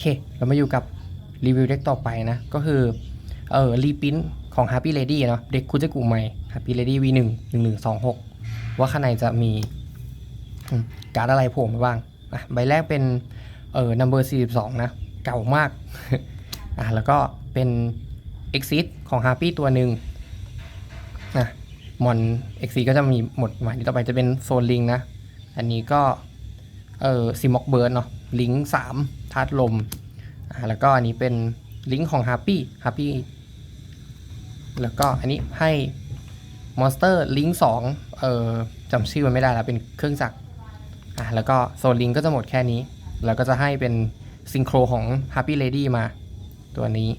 เค เรามาอยู่กับรีวิวเด็กต่อไปนะ ก็คือเออรีพินของ Happy Lady เนาะเด็กคุจิกุใหม่ Happy Lady V1 1126 ว่าข้างในจะมีการ์ดอะไรโผล่มาบ้างอะใบแรกเป็นเออ number 42 นะ เก่ามากอะแล้วก็เป็น Exit ของ Happy ตัวหนึ่งนะมอน Exit ก็จะมีหมดหมายต่อไปจะเป็นโซนลิงนะ อันนี้ก็เออซิม็อกเบิร์ดเนาะ ลิงก์สามธาตุลมอ่าแล้วก็อันนี้เป็นลิงก์ของ Happy Happy แล้วก็อันนี้ให้มอนสเตอร์ลิงก์สองเออจำชื่อมันไม่ได้แล้วเป็นเครื่องจักรอะแล้วก็โซลิงก์ก็จะหมดแค่นี้ แล้วก็จะให้เป็นซิงโครของ Happy Lady มาตัวนี้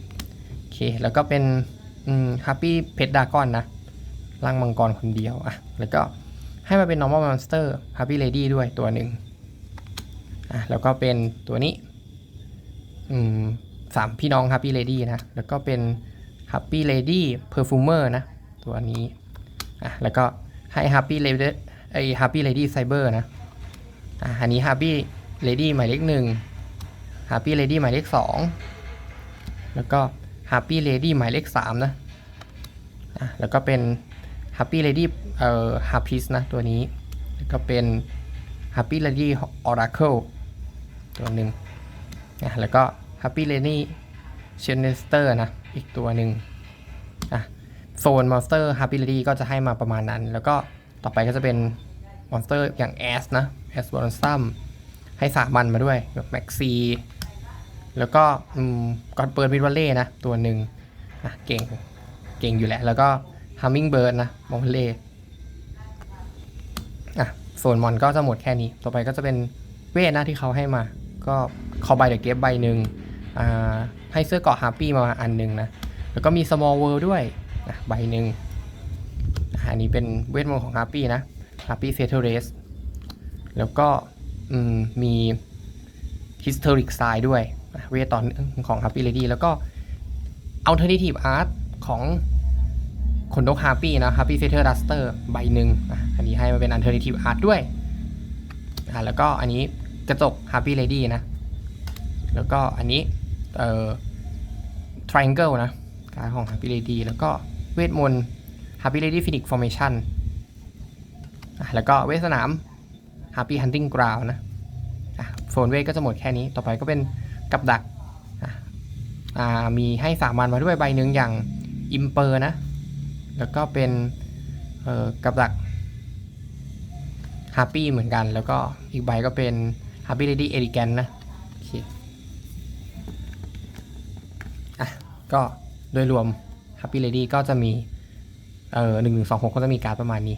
โอเค แล้วก็เป็นอืม Happy Pet Dragon นะร่างมังกรคนเดียวอะแล้วก็ให้มาเป็น normal monster Happy Lady ด้วยตัวหนึ่ง อะแล้วก็เป็นตัวนี้อืมสามพี่น้อง Happy Lady นะ แล้วก็เป็น Happy Lady Perfumer นะ ตัวนี้อะแล้วก็ให้ Happy Lady ไอ Happy Lady Cyber นะอะอันนี้ Happy Lady หมายเลขหนึ่ง Happy Lady หมายเลขสองแล้วก็ Happy Lady หมายเลขสามนะอะแล้วก็เป็น Happy Lady เอ่อ Harpist นะ ตัวนี้ แล้วก็เป็น Happy Lady Oracle ตัวหนึ่งนะแล้วก็ Happy Lady c h e n e s t e r นะ อีกตัวหนึ่งอะโซนมอนสเตอร์ Happy Lady ก็จะให้มาประมาณนั้น แล้วก็ต่อไปก็จะเป็นมอนสเตอร์อย่าง S นะ S b o n s u m ให้สามันมาด้วยแบบ Maxi แล้วก็ก่อนเปิดวิดวัลเล่นะ ตัวหนึ่งอะเก่งเก่งอยู่แหละ แล้วก็ Hummingbird นะมองเล่อะส่วนมอนก็จะหมดแค่นี้ ต่อไปก็จะเป็นเวทนะที่เขาให้มา ก็คอใบเดอะเกฟใบหนึ่งให้เสื้อเกาะฮาร์ปี้มาอันหนึ่งนะ แล้วก็มี small world ด้วยนะใบหนึ่งอันนี้เป็นเวทมนต์ของฮาร์ปี้นะฮาร์ปี้เซเทเรสแล้วก็มมี historic side ด้วยเวทตอนของ Happy Lady แล้วก็ alternative art ของขนนกฮาร์ปี้นะ Happy Feather Duster ใบหนึ่งอันนี้ให้มาเป็น Alternative Art ด้วยแล้วก็อันนี้ กระจก Happy Lady นะ แล้วก็อันนี้เอ่อ Triangle นะการของ Happy Lady แล้วก็เวทมนต์ Happy Lady Phoenix Formation แล้วก็เวทสนาม Happy Hunting Ground นะโซนเวทก็จะหมดแค่นี้ ต่อไปก็เป็นกับดัก มีให้สามันมาด้วยใบหนึ่งอย่าง Imper นะ แล้วก็เป็นกับดักฮาปี้เหมือนกัน แล้วก็อีกใบก็เป็น ability e l e g a n t นะโอเคอะก็โดยรวม Happy Lady ก็จะมีเอ่อหนึ่งหนึ่งสองหกก็จะมีการประมาณนี้